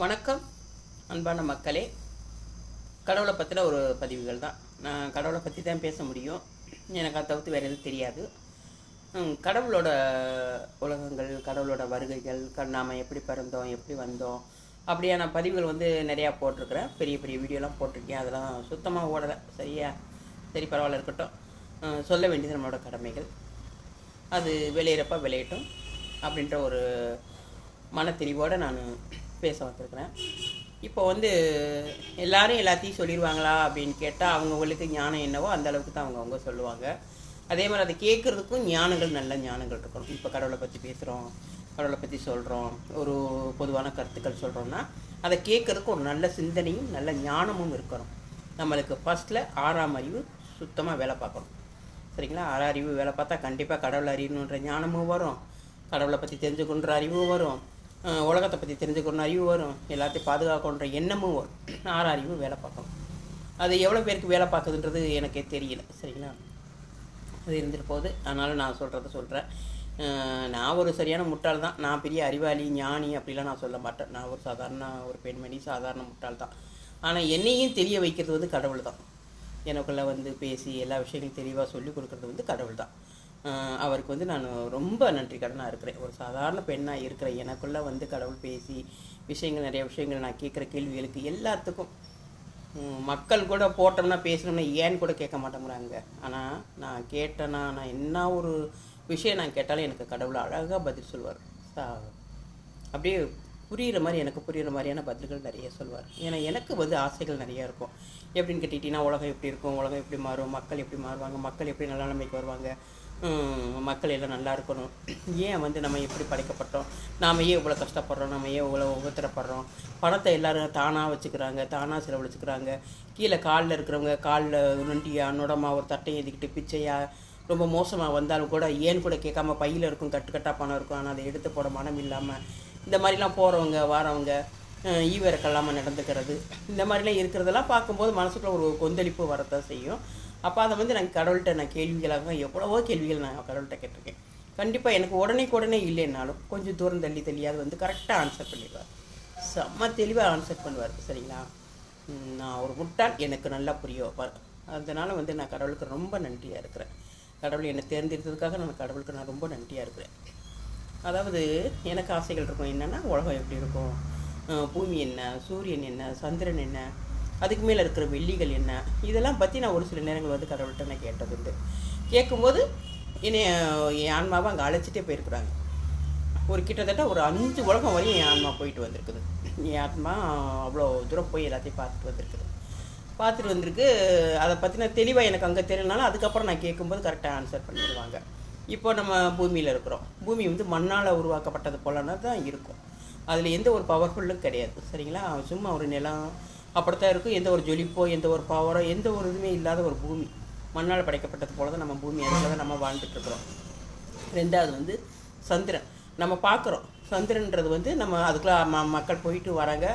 வணக்கம் அன்பான மக்களே. கடவுளை பற்றின ஒரு பதிவுகள் தான். நான் கடவுளை பற்றி தான் பேச முடியும். எனக்கு அதை தவிர்த்து வேறு எதுவும் தெரியாது. கடவுளோட உலகங்கள் கடவுளோட வருகைகள் நாம் எப்படி பிறந்தோம் எப்படி வந்தோம் அப்படியான பதிவுகள் வந்து நிறையா போட்டிருக்கிறேன். பெரிய பெரிய வீடியோலாம் போட்டிருக்கேன். அதெல்லாம் சுத்தமாக ஓடலை. சரியா? சரி பரவாயில்ல இருக்கட்டும். சொல்ல வேண்டியது நம்மளோட கடமைகள். அது விளையிறப்ப விளையட்டும் அப்படின்ற ஒரு மனத்தெளிவோடு நான் பேச வந்திருக்கிறேன். இப்போ வந்து எல்லாரும் எல்லாத்தையும் சொல்லிடுவாங்களா அப்படின்னு கேட்டால் அவங்கவுங்களுக்கு ஞானம் என்னவோ அந்த அளவுக்கு தான் அவங்கவுங்க சொல்லுவாங்க. அதே மாதிரி அதை கேட்குறதுக்கும் ஞானங்கள் நல்ல ஞானங்கள் இருக்கணும். இப்போ கடவுளை பற்றி பேசுகிறோம் கடவுளை பற்றி சொல்கிறோம் ஒரு பொதுவான கருத்துக்கள் சொல்கிறோம்னா அதை கேட்குறதுக்கு ஒரு நல்ல சிந்தனையும் நல்ல ஞானமும் இருக்கணும். நம்மளுக்கு ஃபஸ்ட்டில் ஆறாம் அறிவு சுத்தமாக வேலை பார்க்கணும். சரிங்களா? ஆறு அறிவு வேலை பார்த்தா கண்டிப்பாக கடவுள் அறியணுன்ற ஞானமும் வரும். கடவுளை பற்றி தெரிஞ்சுக்கொன்ற அறிவும் வரும். உலகத்தை பற்றி தெரிஞ்சுக்கணும் அறிவு வரும். எல்லாத்தையும் பாதுகாக்கணுன்ற எண்ணமும் வரும். ஆறு அறிவு வேலை பார்க்கணும். அது எவ்வளோ பேருக்கு வேலை பார்க்குதுன்றது எனக்கே தெரியல. சரிங்களா? அது இருந்துட்டு போகுது. அதனால் நான் சொல்கிறத சொல்கிறேன் நான் ஒரு சரியான முட்டாள் தான். நான் பெரிய அறிவாளி ஞானி அப்படிலாம் நான் சொல்ல மாட்டேன். நான் ஒரு சாதாரண ஒரு பெண்மணி சாதாரண முட்டாள் தான். ஆனால் என்னையும் தெரிய வைக்கிறது வந்து கடவுள் தான். எனக்குள்ளே வந்து பேசி எல்லா விஷயங்களையும் தெளிவாக சொல்லி கொடுக்குறது வந்து கடவுள் தான். அவருக்கு வந்து நான் ரொம்ப நன்றி கடனாக இருக்கிறேன். ஒரு சாதாரண பெண்ணாக இருக்கிறேன் எனக்குள்ளே வந்து கடவுள் பேசி விஷயங்கள் நிறைய விஷயங்கள் நான் கேட்குற கேள்விகளுக்கு எல்லாத்துக்கும் மக்கள் கூட போட்டோம்னா பேசணும்னா ஏன்னு கூட கேட்க மாட்டேங்கிறாங்க. ஆனால் நான் கேட்டேன்னா நான் என்ன ஒரு விஷயம் நான் கேட்டாலும் எனக்கு கடவுள் அழகாக பதில் சொல்வார். சா- அப்படியே புரியுற மாதிரி எனக்கு புரிகிற மாதிரியான பதில்கள் நிறைய சொல்வார். ஏன்னா எனக்கு வந்து ஆசைகள் நிறையா இருக்கும். எப்படின்னு கேட்டிங்கன்னா உலகம் எப்படி இருக்கும் உலகம் எப்படி மாறும் மக்கள் எப்படி மாறுவாங்க மக்கள் எப்படி நல்ல நிலைமைக்கு வருவாங்க மக்கள் எல்லாம் நல்லா இருக்கணும். ஏன் வந்து நம்ம எப்படி படைக்கப்பட்டோம்? நாம் ஏன் இவ்வளோ கஷ்டப்படுறோம்? நம்ம ஏன் இவ்வளோ உபத்திரப்படுறோம்? பணத்தை எல்லாரும் தானாக வச்சுக்கிறாங்க தானாக செலவழிச்சுக்கிறாங்க. கீழே காலில் இருக்கிறவங்க காலில் நொண்டியா நுடமா ஒரு தட்டை ஏந்திக்கிட்டு பிச்சையாக ரொம்ப மோசமாக வந்தாலும் கூட ஏன்னு கூட கேட்காம பையில் இருக்கும் கட்டுக்கட்டாக பணம் இருக்கும் ஆனால் அதை எடுத்து போட மனம் இல்லாமல் இந்த மாதிரிலாம் போகிறவங்க வாரவங்க அஹ் நடந்துக்கிறது. இந்த மாதிரிலாம் இருக்கிறதெல்லாம் பார்க்கும்போது மனசுக்குள்ள ஒரு கொந்தளிப்பு வரத்தான் செய்யும். அப்போ அதை வந்து நான் கடவுள்கிட்ட நான் கேள்விகளாக எவ்வளவோ கேள்விகள் நான் கடவுள்கிட்ட கேட்டிருக்கேன். கண்டிப்பாக எனக்கு உடனே உடனே இல்லைன்னாலும் கொஞ்சம் தூரம் தள்ளி தள்ளியாவது வந்து கரெக்டாக ஆன்சர் பண்ணிடுவார். செம்ம தெளிவாக ஆன்சர் பண்ணுவார் சரிங்களா? நான் ஒரு முட்டால் எனக்கு நல்லா புரிய வைப்பார் வந்து நான் கடவுளுக்கு ரொம்ப நன்றியாக இருக்கிறேன். கடவுள் என்னை தேர்ந்தெடுத்ததுக்காக நான் கடவுளுக்கு நான் ரொம்ப நன்றியாக இருக்கிறேன். அதாவது எனக்கு ஆசைகள் இருக்கும். என்னென்னா உலகம் எப்படி இருக்கும்? பூமி என்ன சூரியன் என்ன சந்திரன் என்ன அதுக்கு மேலே இருக்கிற வெள்ளிகள் என்ன இதெல்லாம் பற்றி நான் ஒரு சில நேரங்கள் வந்து கடவுள்கிட்ட நான் கேட்டதுண்டு. கேட்கும்போது என்னை என் ஆன்மாவை அங்கே அழைச்சிட்டே போயிருக்கிறாங்க. ஒரு கிட்டத்தட்ட ஒரு அஞ்சு உலகம் வரையும் என் ஆன்மா போயிட்டு வந்திருக்குது. என் ஆத்மா அவ்வளோ தூரம் போய் எல்லாத்தையும் பார்த்துட்டு வந்திருக்குது. பார்த்துட்டு வந்திருக்கு. அதை பற்றின தெளிவாக எனக்கு அங்கே தெரியலனாலும் அதுக்கப்புறம் நான் கேட்கும்போது கரெக்டாக ஆன்சர் பண்ணிடுவாங்க. இப்போ நம்ம பூமியில் இருக்கிறோம். பூமி வந்து மண்ணால் உருவாக்கப்பட்டது போலனா தான் இருக்கும். அதில் எந்த ஒரு பவர்ஃபுல்லும் கிடையாது. சரிங்களா? சும்மா ஒரு நிலம் அப்படித்தான் இருக்கும். எந்த ஒரு ஜொலிப்போ எந்த ஒரு பவரோ எந்த ஒரு இதுவுமே இல்லாத ஒரு பூமி. மண்ணால் படைக்கப்பட்டது போல தான் நம்ம பூமி அதுக்காக தான் நம்ம வாழ்ந்துட்டுருக்குறோம். ரெண்டாவது வந்து சந்திரன். நம்ம பார்க்குறோம். சந்திரன்றது வந்து நம்ம அதுக்குள்ள ம மக்கள் போயிட்டு வராங்க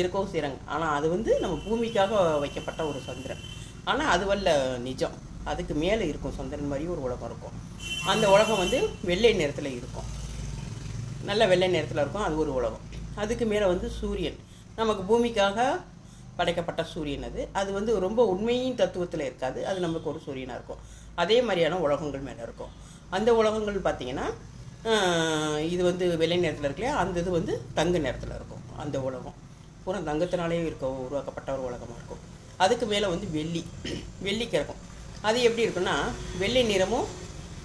இருக்கவும் செய்கிறாங்க ஆனால் அது வந்து நம்ம பூமிக்காக வைக்கப்பட்ட ஒரு சந்திரன். ஆனால் அது வல்ல நிஜம். அதுக்கு மேலே இருக்கும் சந்திரன் மாதிரி ஒரு உலகம் இருக்கும். அந்த உலகம் வந்து வெள்ளை நிறத்தில் இருக்கும். நல்ல வெள்ளை நிறத்தில் இருக்கும். அது ஒரு உலகம். அதுக்கு மேலே வந்து சூரியன். நமக்கு பூமிக்காக படைக்கப்பட்ட சூரியன் அது. அது வந்து ரொம்ப உண்மையின் தத்துவத்தில் இருக்காது. அது நமக்கு ஒரு சூரியனாக இருக்கும். அதே மாதிரியான உலகங்கள் மேலே இருக்கும். அந்த உலகங்கள் பார்த்தீங்கன்னா இது வந்து வெள்ளை நிறத்தில் இருக்கு அந்த இது வந்து தங்க நிறத்தில் இருக்கும். அந்த உலகம். பூரா தங்கத்தினாலேயே இருக்க உருவாக்கப்பட்ட ஒரு உலகமாக இருக்கும். அதுக்கு மேலே வந்து வெள்ளி. வெள்ளி கிடக்கும் அது எப்படி இருக்குன்னா வெள்ளை நிறமும்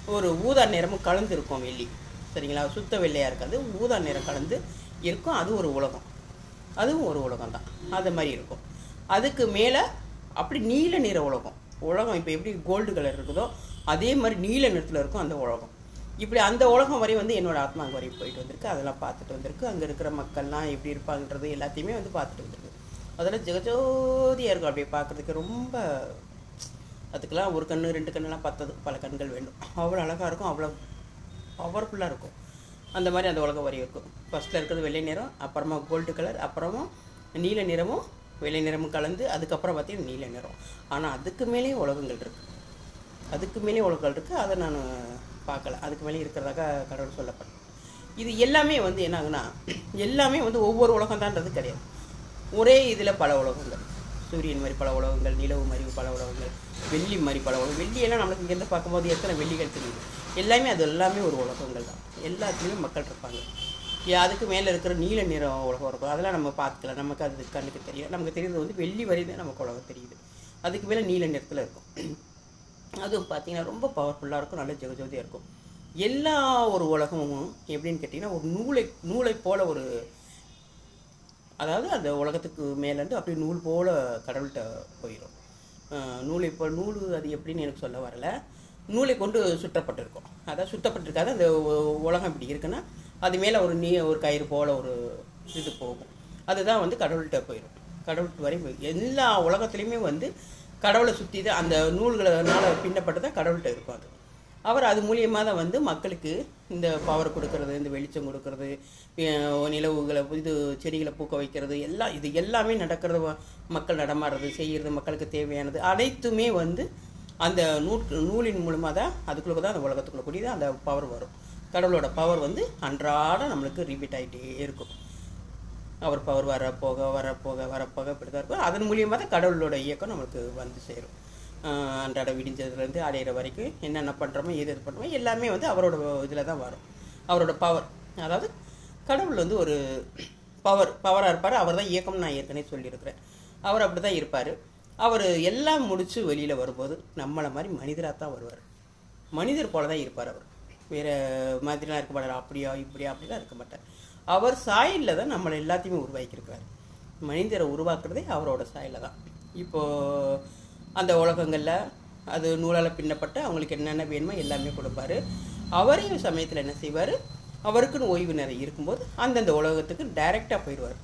ஒரு ஊதா நிறமும் கலந்து இருக்கும் வெள்ளி. சரிங்களா? சுத்த வெள்ளையாக இருக்காது. ஊதா நிறம் கலந்து இருக்கும். அது ஒரு உலகம். அதுவும் ஒரு உலகம் தான். அது மாதிரி இருக்கும். அதுக்கு மேலே அப்படி நீல நிற உலகம். உலகம் இப்போ எப்படி கோல்டு கலர் இருக்குதோ அதே மாதிரி நீல நிறத்தில் இருக்கும் அந்த உலகம். இப்படி அந்த உலகம் வரை வந்து என்னோடய ஆத்மாங்க வரை போயிட்டு வந்திருக்கு. அதெல்லாம் பார்த்துட்டு வந்திருக்கு. அங்கே இருக்கிற மக்கள்லாம் எப்படி இருப்பாங்கன்றது எல்லாத்தையுமே வந்து பார்த்துட்டு வந்திருக்கு. அதெல்லாம் ஜெகஜோதியாக இருக்கும். அப்படியே பார்க்குறதுக்கு ரொம்ப அதுக்கெல்லாம் ஒரு கண்ணு ரெண்டு கண்ணெல்லாம் பத்தது. பல கண்கள் வேண்டும். அவ்வளோ அழகாக இருக்கும். அவ்வளோ பவர்ஃபுல்லாக இருக்கும். அந்த மாதிரி அந்த உலகம் வரையும் இருக்கும். ஃபஸ்ட்டில் இருக்கிறது வெள்ளை நிறம் அப்புறமா கோல்டு கலர் அப்புறமா நீல நிறமும் வெள்ளை நிறமும் கலந்து அதுக்கப்புறம் பார்த்தீங்கன்னா நீல நிறம். ஆனால் அதுக்கு மேலேயும் உலகங்கள் இருக்குது அதுக்கு மேலே உலகங்கள் இருக்குது அதை நான் பார்க்கல. அதுக்கு மேலே இருக்கிறதாக கடவுள் சொல்லப்படும் இது எல்லாமே வந்து என்ன எல்லாமே வந்து ஒவ்வொரு உலகம்தான்றது கிடையாது. ஒரே இதில் பல உலகங்கள். சூரியன் மாதிரி பல உலகங்கள் நிலவு மாதிரி பல உலகங்கள் வெள்ளி மாதிரி பல உலகம் வெள்ளியெல்லாம் நம்மளுக்கு இங்கேருந்து பார்க்கும்போது எத்தனை வெள்ளிகள் தெரியுது? எல்லாமே அது எல்லாமே ஒரு உலகங்கள் தான். எல்லாத்துலேயுமே மக்கள் இருப்பாங்க. அதுக்கு மேலே இருக்கிற நீல நிறம் உலகம் இருக்கும். அதெல்லாம் நம்ம பார்த்துக்கலாம் நமக்கு அது கண்ணுக்கு தெரியும் நமக்கு தெரியுறது வந்து வெள்ளி வரை தான் நமக்கு உலகம் தெரியுது. அதுக்கு மேலே நீல நிறத்தில் இருக்கும். அதுவும் பார்த்தீங்கன்னா ரொம்ப பவர்ஃபுல்லாக இருக்கும். நல்ல ஜெகஜோதியாக இருக்கும். எல்லா ஒரு உலகமும் எப்படின்னு கேட்டிங்கன்னா ஒரு நூலை நூலை போல ஒரு அதாவது அந்த உலகத்துக்கு மேலேருந்து அப்படியே நூல் போல் கடவுள்கிட்ட போயிடும் நூலை போல் நூல் அது எப்படின்னு எனக்கு சொல்ல வரல. நூலை கொண்டு சுற்றப்பட்டிருக்கும் அதாவது சுற்றப்பட்டிருக்காது அந்த உலகம் இப்படி இருக்குன்னா அது மேலே ஒரு நீ ஒரு கயிறு போல ஒரு இது போகும். அதுதான் வந்து கடவுள்கிட்ட போயிடும் கடவுள்கிட்ட வரையும் போய் எல்லா உலகத்துலேயுமே வந்து கடவுளை சுற்றி தான் அந்த நூல்களால் பின்னப்பட்டு தான் கடவுள்கிட்ட இருக்கும் அது. அவர் அது மூலியமாக தான் வந்து மக்களுக்கு இந்த பவர் கொடுக்கறது இந்த வெளிச்சம் கொடுக்கறது நிலவுகளை இது செடிகளை பூக்க வைக்கிறது எல்லாம் இது எல்லாமே நடக்கிறது மக்கள் நடமாடுறது செய்கிறது மக்களுக்கு தேவையானது அனைத்துமே வந்து அந்த நூற் நூலின் மூலமாக தான் அதுக்குள்ளே தான் அந்த உலகத்துக்குள்ள கூடிய அந்த பவர் வரும். கடவுளோட பவர் வந்து அன்றாட நம்மளுக்கு ரிப்பீட் ஆகிட்டே இருக்கும். அவர் பவர் வர போக வர போக வர போக இப்படி தான் இருக்கும். அதன் மூலியமாக தான் கடவுளோட இயக்கம் நம்மளுக்கு வந்து சேரும். அன்றாட விடிஞ்சதுலேருந்து அடையிற வரைக்கும் என்னென்ன பண்ணுறோமோ எது எது பண்ணுறோமோ எல்லாமே வந்து அவரோட இதில் தான் வரும். அவரோட பவர் அதாவது கடவுள் வந்து ஒரு பவர் பவராக இருப்பார். அவர் தான் இயக்கம்னு நான் ஏற்கனவே சொல்லியிருக்கிறேன். அவர் அப்படி தான் இருப்பார். அவர் எல்லாம் முடித்து வெளியில் வரும்போது நம்மளை மாதிரி மனிதராக தான் வருவார். மனிதர் போல தான் இருப்பார் அவர். வேறு மாதிரிலாம் இருக்க மாட்டார். அப்படியா இப்படியா அப்படிலாம் இருக்க மாட்டார். அவர் சாயலில் தான் நம்மளை எல்லாத்தையுமே உருவாக்கியிருக்கிறார். மனிதரை உருவாக்குறதே அவரோட சாயலில் தான். இப்போது அந்த உலகங்களில் அது நூலால் பின்னப்பட்ட அவங்களுக்கு என்னென்ன வேணுமோ எல்லாமே கொடுப்பாரு. அவரையும் சமயத்தில் என்ன செய்வார்? அவருக்குன்னு ஓய்வு நேரம் இருக்கும்போது அந்தந்த உலகத்துக்கு டைரெக்டாக போயிடுவார்.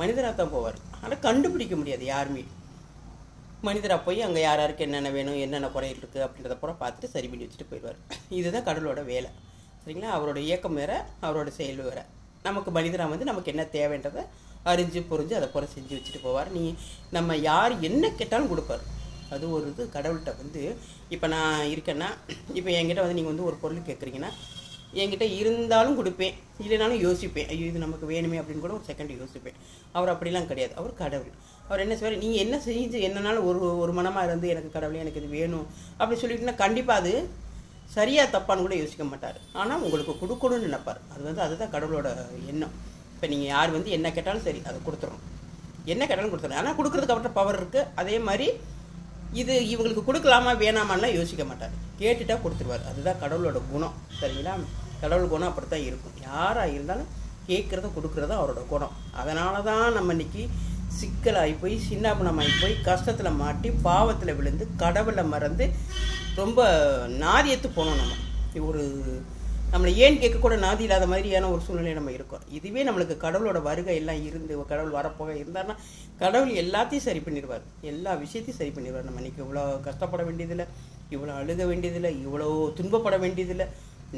மனிதராக தான் போவார். ஆனால் கண்டுபிடிக்க முடியாது யாருமே. மனிதராக போய் அங்கே யார் யாருக்கு என்னென்ன வேணும் என்னென்ன குறைகள் இருக்குது அப்படின்றத பூரா பார்த்துட்டு சரி பண்ணி வச்சுட்டு போயிடுவார். இதுதான் கடவுளோட வேலை. சரிங்களா? அவரோட இயக்கம் வேற அவரோட செயல் வேற. நமக்கு மனிதராக வந்து நமக்கு என்ன தேவைன்றதை அறிஞ்சு புரிஞ்சு அதை பூரா செஞ்சு வச்சுட்டு போவார். நீ நம்ம யார் என்ன கேட்டாலும் கொடுப்பார். அது ஒரு இது கடவுள்கிட்ட வந்து இப்போ நான் இருக்கேன்னா இப்போ என்கிட்ட வந்து நீங்கள் வந்து ஒரு பொருள் கேட்குறீங்கன்னா என்கிட்ட இருந்தாலும் கொடுப்பேன். இல்லைனாலும் யோசிப்பேன். ஐயோ இது நமக்கு வேணுமே அப்படின்னு கூட ஒரு செகண்ட் யோசிப்பேன். அவர் அப்படிலாம் கிடையாது. அவர் கடவுள். அவர் என்ன செய்வார் நீங்கள் என்ன செஞ்சு என்னனாலும் ஒரு ஒரு மனமாக இருந்து எனக்கு கடவுளே எனக்கு இது வேணும். அப்படி சொல்லிட்டுனா கண்டிப்பாக அது சரியாக தப்பான்னு கூட யோசிக்க மாட்டார். ஆனால் உங்களுக்கு கொடுக்கணும்னு நினைப்பார். அது வந்து அதுதான் கடவுளோட எண்ணம். இப்போ நீங்கள் யார் வந்து என்ன கேட்டாலும் சரி அதை கொடுத்துரும். என்ன கேட்டாலும் கொடுத்துரும். ஆனால் கொடுக்குறதுக்கு அவர்கிட்ட பவர் இருக்குது அதே மாதிரி இது இவங்களுக்கு கொடுக்கலாமா வேணாமான்லாம் யோசிக்க மாட்டார். கேட்டுட்டா கொடுத்துருவார். அதுதான் கடவுளோட குணம். சரிங்களா? கடவுள் குணம் அப்படி தான் இருக்கும். யாராக இருந்தாலும் கேட்குறதும் கொடுக்குறதும் அவரோட குணம். அதனால தான் நம்ம இன்னைக்கு சிக்கலாகி போய் சின்னாபனமாகி போய் கஷ்டத்தில் மாட்டி பாவத்தில் விழுந்து கடவுளை மறந்து ரொம்ப நாதியத்து போனோம் நம்ம. ஒரு நம்மளை ஏன் கேட்கக்கூட நாதி இல்லாத மாதிரியான ஒரு சூழ்நிலை நம்ம இருக்கோம். இதுவே நம்மளுக்கு கடவுளோட வருகை எல்லாம் இருந்து கடவுள் வரப்போக இருந்தாருன்னா கடவுள் எல்லாத்தையும் சரி பண்ணிடுவார். எல்லா விஷயத்தையும் சரி பண்ணிடுவார். நம்ம இன்னைக்கு இவ்வளோ கஷ்டப்பட வேண்டியதில்லை இவ்வளோ அழுக வேண்டியதில்லை இவ்வளோ துன்பப்பட வேண்டியதில்லை.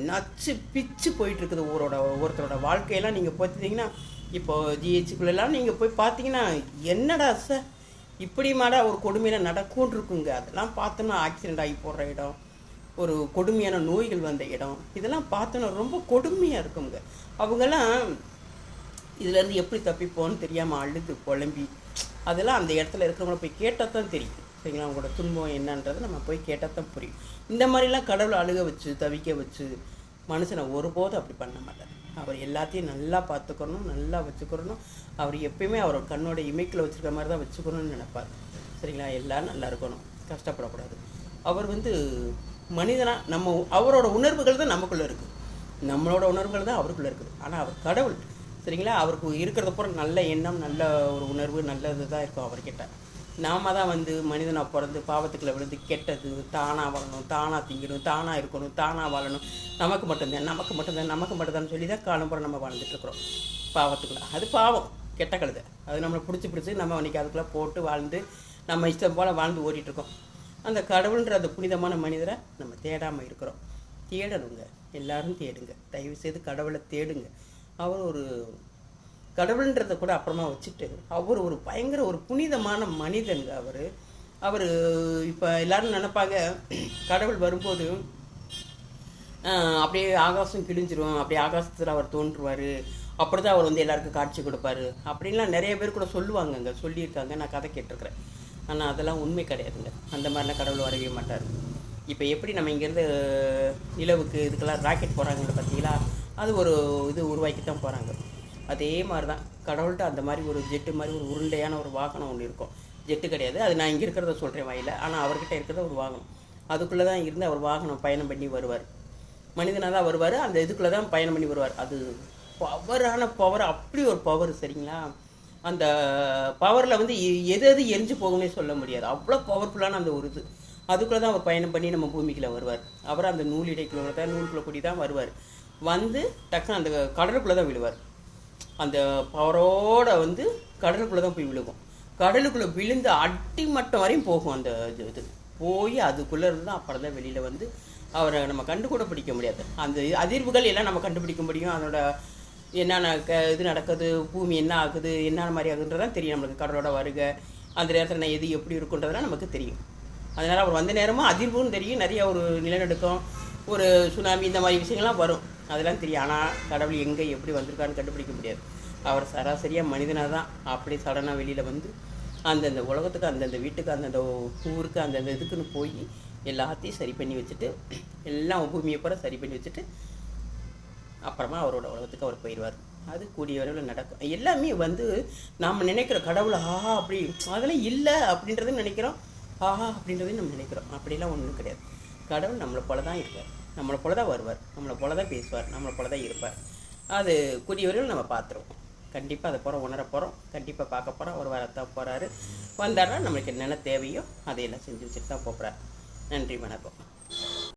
நச்சு பிச்சு போயிட்டு இருக்குது ஊரோட ஒருத்தரோட வாழ்க்கையெல்லாம். நீங்கள் பார்த்துட்டிங்கன்னா இப்போ ஜிஹெச்சுக்குள்ளெல்லாம் நீங்கள் போய் பார்த்தீங்கன்னா என்னடா சார் இப்படி மாடா ஒரு கொடுமையில நடக்கும்னு இருக்குங்க அதெல்லாம் பார்த்தோன்னா ஆக்சிடென்ட் ஆகி போடுற இடம் ஒரு கொடுமையான நோய்கள் வந்த இடம். இதெல்லாம் பார்த்தோன்னா ரொம்ப கொடுமையாக இருக்குங்க. அவங்கெல்லாம் இதுலேருந்து எப்படி தப்பிப்போன்னு தெரியாமல் அழுது குழம்பி அதெல்லாம் அந்த இடத்துல இருக்கிறவங்கள போய் கேட்டால் தான் தெரியும். சரிங்களா? அவங்களோட துன்பம் என்னன்றது நம்ம போய் கேட்டால் தான் புரியும். இந்த மாதிரிலாம் கடவுளை அழுக வச்சு தவிக்க வச்சு மனுஷனை ஒருபோதும் அப்படி பண்ண மாட்டார். அவர் எல்லாத்தையும் நல்லா பார்த்துக்கணும் நல்லா வச்சுக்கிறணும் அவர் எப்பயுமே அவரோட கண்ணோட இமைக்கில் வச்சுருக்க மாதிரி தான் வச்சுக்கணும்னு நினைப்பார். சரிங்களா? எல்லாரும் நல்லா இருக்கணும். கஷ்டப்படக்கூடாது. அவர் வந்து மனிதனாக நம்ம அவரோட உணர்வுகள் தான் நமக்குள்ளே இருக்குது நம்மளோட உணர்வுகள் தான் அவருக்குள்ளே இருக்குது. ஆனால் அவர் கடவுள். சரிங்களா? அவருக்கு இருக்கிறத பூரா நல்ல எண்ணம் நல்ல ஒரு உணர்வு நல்லது தான் இருக்கும் அவர்கிட்ட. நாம தான் வந்து மனிதனாக பிறந்து பாவத்துக்குள்ள விழுந்து கெட்டது தானாக வாழணும் தானாக திங்கணும் தானாக இருக்கணும் தானாக வாழணும். நமக்கு மட்டும்தான் நமக்கு மட்டும்தான் நமக்கு மட்டும்தான் சொல்லி தான் காலம்புறம் நம்ம வாழ்ந்துட்டுருக்குறோம் பாவத்துக்குள்ளே பாவத்துக்குள்ள. அது பாவம். கெட்ட கழுதை. அது நம்மளை பிடிச்சி பிடிச்சி நம்ம அன்றைக்கி அதுக்குள்ளே போட்டு வாழ்ந்து நம்ம இஷ்டம் போல் வாழ்ந்து ஓடிட்டுருக்கோம் அந்த கடவுள்ன்ற அந்த புனிதமான மனிதரை நம்ம தேடாமல் இருக்கிறோம். தேடணுங்க. எல்லாரும் தேடுங்க. தயவு செய்து கடவுளை தேடுங்க. அவர் ஒரு கடவுள்ன்றதை கூட அப்புறமா வச்சுட்டு அவர் ஒரு பயங்கர ஒரு புனிதமான மனிதனுங்க அவர். அவர் இப்போ எல்லாரும் நினைப்பாங்க கடவுள் வரும்போது அப்படியே ஆகாசம் கிழிஞ்சிரும் அப்படியே ஆகாசத்தில் அவர் தோன்றுவார். அப்படி தான் அவர் வந்து எல்லாருக்கும் காட்சி கொடுப்பாரு. அப்படின்லாம் நிறைய பேர் கூட சொல்லுவாங்கங்க சொல்லியிருக்காங்க. நான் கதை கேட்டிருக்கிறேன். ஆனால் அதெல்லாம் உண்மை கிடையாதுங்க. அந்த மாதிரிலாம் கடவுள் வரவே மாட்டார். இப்போ எப்படி நம்ம இங்கேருந்து நிலவுக்கு இதுக்கெல்லாம் ராக்கெட் போகிறாங்கன்னு பார்த்தீங்களா அது ஒரு இது உருவாக்கி தான் போகிறாங்க அதே மாதிரி தான் கடவுள்கிட்ட அந்த மாதிரி ஒரு ஜெட்டு மாதிரி ஒரு உருண்டையான ஒரு வாகனம் ஒன்று இருக்கும். ஜெட்டு கிடையாது. அது நான் இங்கே இருக்கிறத சொல்கிறேன் வாயில. ஆனால் அவர்கிட்ட இருக்கிறத ஒரு வாகனம். அதுக்குள்ளே தான் இருந்து அவர் வாகனம் பயணம் பண்ணி வருவார். மனிதனாக தான் வருவார். அந்த இதுக்குள்ளே தான் பயணம் பண்ணி வருவார். அது பவரான பவர் அப்படி ஒரு பவர் சரிங்களா? அந்த பவரில் வந்து எ- எது எது எரிஞ்சு போகும்னே சொல்ல முடியாது. அவ்வளோ பவர்ஃபுல்லான அந்த ஒரு இது. அதுக்குள்ளே தான் அவர் பயணம் பண்ணி நம்ம பூமிக்குள்ளே வருவார். அவர் அந்த நூலிடைக்குள்ள தான் நூலுக்குள்ளே கூடி தான் வருவார். வந்து டக்குன்னு அந்த கடலுக்குள்ளே தான் விழுவார். அந்த பவரோட வந்து கடலுக்குள்ளே தான் போய் விழுகும். கடலுக்குள்ளே விழுந்து அடிமட்டம் வரையும் போகும் அந்த இது இது. போய் அதுக்குள்ளே இருந்து தான் அப்புறம் தான் வெளியில் வந்து அவரை நம்ம கண்டு கூட பிடிக்க முடியாது. அந்த அதிர்வுகள் எல்லாம் நம்ம கண்டுபிடிக்க முடியும். அதோட என்னென்ன க இது நடக்குது பூமி என்ன ஆகுது என்னென்ன மாதிரி ஆகுதுன்றதான் தெரியும் நம்மளுக்கு. கடலோட வருக அந்த நேரத்தில் எது எப்படி இருக்குன்றதெல்லாம் நமக்கு தெரியும். அதனால் அவர் வந்த நேரமும் அதிர்வும் தெரியும். நிறைய ஒரு நிலநடுக்கம் ஒரு சுனாமி இந்த மாதிரி விஷயங்கள்லாம் வரும். அதெல்லாம் தெரியும். ஆனால் கடவுள் எங்கே எப்படி வந்திருக்கான்னு கண்டுபிடிக்க முடியாது. அவர் சராசரியாக மனிதனாக தான் அப்படி சடனாக வெளியில் வந்து அந்தந்த உலகத்துக்கு அந்தந்த வீட்டுக்கு அந்தந்த ஊருக்கு அந்தந்த இதுக்குன்னு போய் எல்லாத்தையும் சரி பண்ணி வச்சுட்டு எல்லாம் பூமியை பூரா சரி பண்ணி வச்சுட்டு அப்புறமா அவரோட உலகத்துக்கு அவர் போயிடுவார் அது கூடிய விரைவில் நடக்கும். எல்லாமே வந்து நாம் நினைக்கிற கடவுள் ஆஹா அப்படி அதெல்லாம் இல்லை அப்படின்றதும் நினைக்கிறோம். ஆஹா அப்படின்றதையும் நம்ம நினைக்கிறோம். அப்படிலாம் ஒன்றும் கிடையாது. கடவுள் நம்மளை போல தான் இருக்கார். நம்மளை போல தான் வருவார் நம்மளை போல தான் பேசுவார் நம்மளை போல தான் இருப்பார். அது கூடிய விரைவில் நம்ம பார்த்துருவோம். கண்டிப்பாக அதை போகிறோம் உணர போகிறோம் கண்டிப்பாக பார்க்க போகிறோம் ஒரு வரத்தான் போகிறாரு வந்தாருன்னா நம்மளுக்கு என்னென்ன தேவையோ அதையெல்லாம் செஞ்சு வச்சுட்டு தான் போகிறார் நன்றி வணக்கம்.